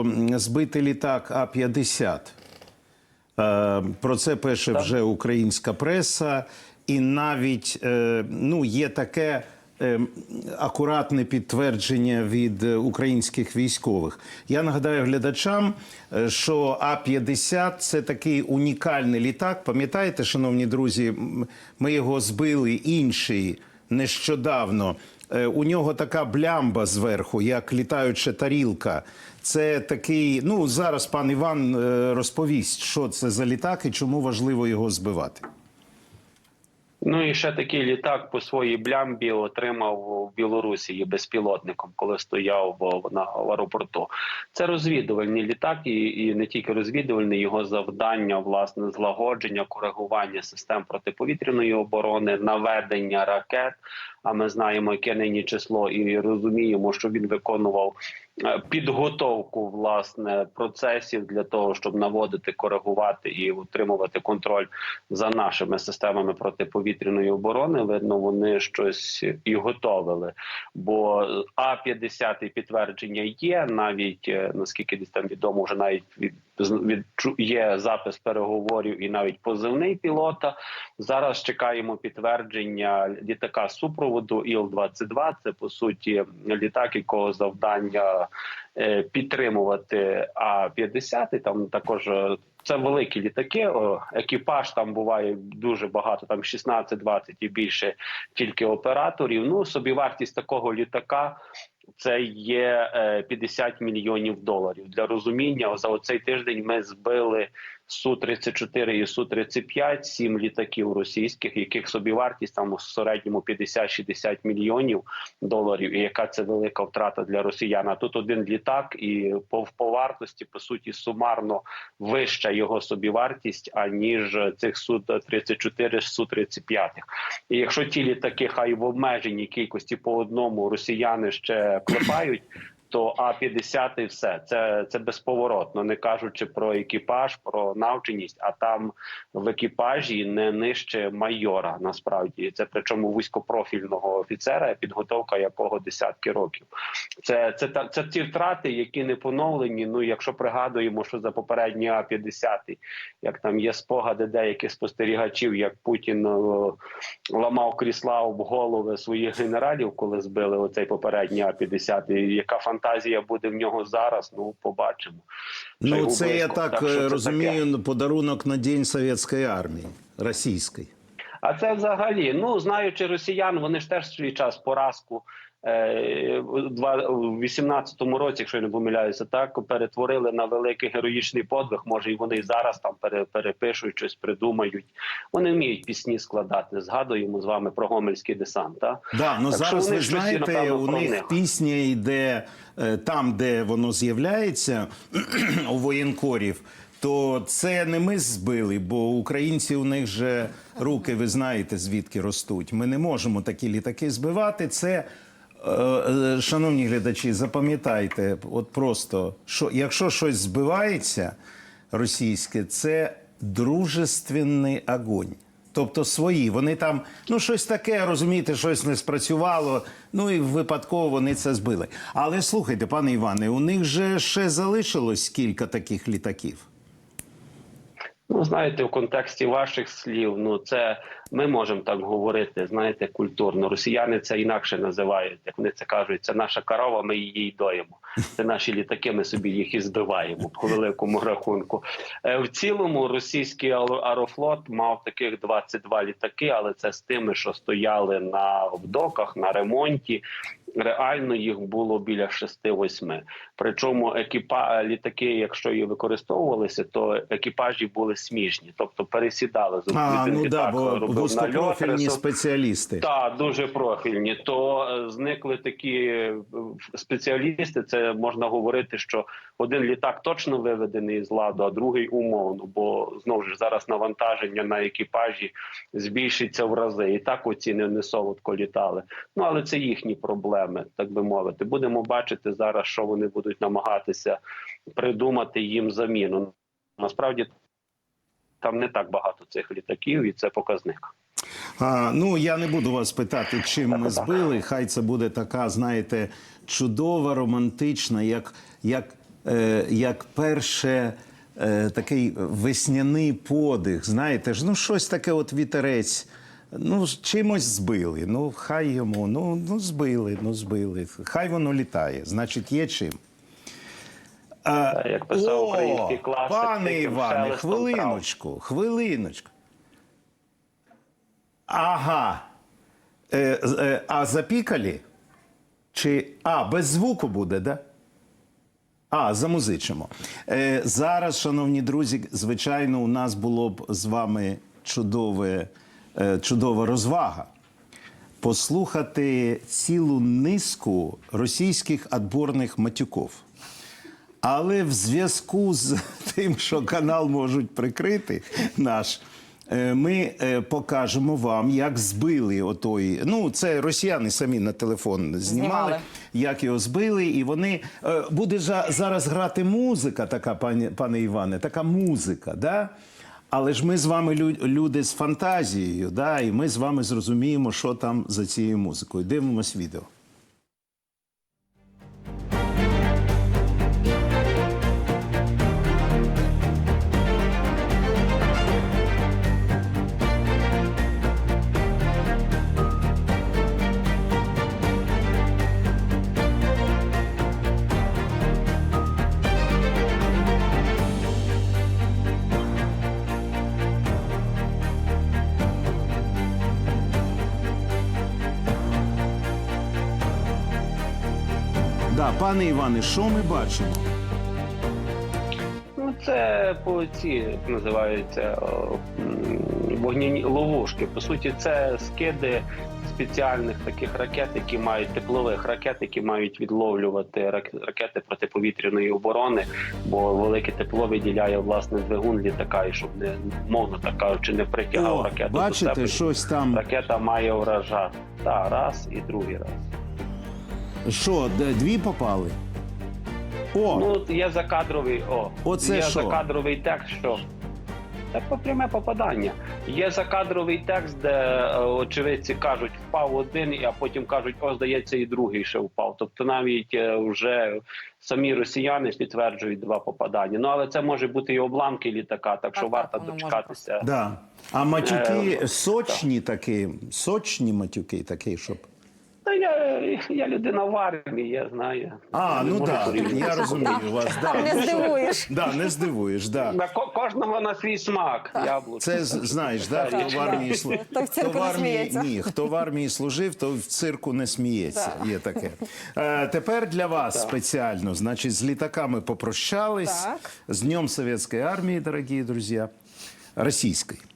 м, збити літак А-50. Е, Про це пише вже українська преса, і навіть е, ну, є таке е, акуратне підтвердження від українських військових. Я нагадаю глядачам, що А-50 це такий унікальний літак. Пам'ятаєте, шановні друзі, ми його збили інший нещодавно. Е, У нього така блямба зверху, як літаюча тарілка. Це такий. Ну зараз пан Іван е, розповість, що це за літак і чому важливо його збивати. Ну і ще такий літак по своїй блямбі отримав в Білорусі безпілотником, коли стояв в, на в аеропорту. Це розвідувальний літак, і, і не тільки розвідувальний, його завдання власне злагодження, коригування систем протиповітряної оборони, наведення ракет. А ми знаємо, яке нині число, і розуміємо, що він виконував підготовку власне процесів для того, щоб наводити, коригувати і утримувати контроль за нашими системами протиповітряної оборони. Видно, вони щось і готовили. Бо А 50 підтвердження є. Навіть е, наскільки десь там відомо, вже навіть від, від є запис переговорів і навіть позивний пілота. Зараз чекаємо підтвердження літака супроводу Іл-22. Це по суті літак, якого завдання е, підтримувати А-50. І Там також е, це великі літаки. Екіпаж там буває дуже багато, там 16-20 і більше тільки операторів. Ну собівартість такого літака. Це є е, 50 мільйонів доларів для розуміння. За оцей тиждень ми збили су 34 і су 35 сім літаків російських, яких собівартість там у середньому 50-60 мільйонів доларів. І яка це велика втрата для росіян? А Тут один літак, і по, по вартості по суті сумарно вища його собівартість аніж цих су 34 су 35 І якщо ті літаки хай в обмеженій кількості по одному росіяни ще клепають. То А-50 і все це це безповоротно, не кажучи про екіпаж, про навченість. А там в екіпажі не нижче майора. Насправді це причому вузькопрофільного офіцера, підготовка якого десятки років. Це це та це ті втрати, які не поновлені. Ну якщо пригадуємо, що за попередні А-50, як там є спогади деяких спостерігачів, як Путін ламав крісла об голови своїх генералів, коли збили оцей попередній А-50, і яка фантазія буде в нього зараз? Ну побачимо. Ну Ну, це я так, так, е, це розумію, таке. подарунок на День Совєтської армії російської. А це взагалі, ну знаючи росіян, вони ж теж свій час поразку. Е, У 18-му році, якщо я не помиляюся, так перетворили на великий героїчний подвиг. Може, і вони і зараз там пере- перепишуть щось, придумають. Вони вміють пісні складати. Згадуємо з вами про гомельський десант. Так? Да, ну Так зараз ви щось, знаєте, напевно, у них них. пісня йде е, там, де воно з'являється у воєнкорів. То це не ми збили, бо українці у них же руки, ви знаєте, звідки ростуть. Ми не можемо такі літаки збивати. Це, шановні глядачі, запам'ятайте, от просто що якщо щось збивається російське, це дружественний огонь. Тобто свої, вони там, ну щось таке, розумієте, щось не спрацювало. Ну і випадково вони це збили. Але слухайте, пане Іване, у них же ще залишилось кілька таких літаків. Ну, знаєте, в контексті ваших слів, ну це ми можемо так говорити, знаєте, культурно. Росіяни це інакше називають. Як вони це кажуть, це наша корова, ми її доїмо. Це наші літаки, ми собі їх і збиваємо по великому рахунку. Е, В цілому російський аеро- аерофлот мав таких 22 літаки, але це з тими, що стояли на в доках, на ремонті. Реально їх було біля 6-8. Причому екіпа літаки, якщо і використовувалися, то екіпажі були сміжні, тобто пересідали з А, ну да, бо робив вузькопрофільні спеціалісти. так, дуже профільні. То е, зникли такі е, спеціалісти. Це можна говорити, що один літак точно виведений з ладу, а другий умовно. Бо знову ж зараз навантаження на екіпажі збільшиться в рази. І так оці не солодко літали. Ну але це їхні проблеми, так би мовити. Будемо бачити зараз, що вони будуть намагатися придумати їм заміну. Насправді там не так багато цих літаків, і це показник. А, ну я не буду вас питати, чим ми збили. Хай це буде така, знаєте, чудова, романтична, як, як е, як перше е, такий весняний подих. Знаєте ж, ну щось таке, от вітерець. Ну, чимось збили. Ну, хай йому, ну, ну збили, ну збили. Хай воно літає. Значить, є чим. А, як писав український класик, Пане Іване, хвилиночку, хвилиночку. Ага. Е, е, а запікалі? Чи. А, без звуку буде, да? А, замузичимо. Е, зараз, шановні друзі, звичайно, у нас було б з вами чудове, чудова розвага. Послухати цілу низку російських адборних матюків. Але в зв'язку з тим, що канал можуть прикрити наш, е, ми е, покажемо вам, як збили отой. Ну, це росіяни самі на телефон знімали, Знімали. як його збили, і вони е, буде зараз грати музика, така пані пане Іване, така музика, да? Але ж ми з вами лю- люди з фантазією, да? і ми з вами зрозуміємо, що там за цією музикою. Дивимось відео. Да, пане Іване, що ми бачимо? Ну, це по ці називаються о, вогняні ловушки. По суті, це скиди спеціальних таких ракет, які мають теплових ракет, які мають відловлювати рак- ракети протиповітряної оборони, бо велике тепло виділяє власне двигун літака, і щоб не мовно так кажучи, не притягав О, ракету. до бачите, себе. щось там. Ракета має вражати. Так, раз і другий раз. Що, дві попали? О, Ну, є закадровий, о, Оце є що? закадровий текст, що це по пряме попадання. Є закадровий текст, де е, очевидці кажуть, впав один, а потім кажуть, о, здається, і другий ще впав. Тобто навіть е, вже самі росіяни підтверджують два попадання. Ну але це може бути і обламки літака, так що Так, варто так, воно може дочекатися. да. А матюки Е, сочні такі, сочні матюки такі, щоб. Та я, я людина в армії, я знаю. А, не ну так, я розумію вас. Да. Не здивуєш. Да, не здивуєш, да. На ко- кожного на свій смак. Яблуко. Це знаєш, да, хто в армії служив. Той в сміється. ні, хто в армії служив, то в цирку не сміється. Є таке. Е, тепер для вас спеціально, значить, з літаками попрощались. Так. З Днем Советської армії, дорогі друзі. Російської.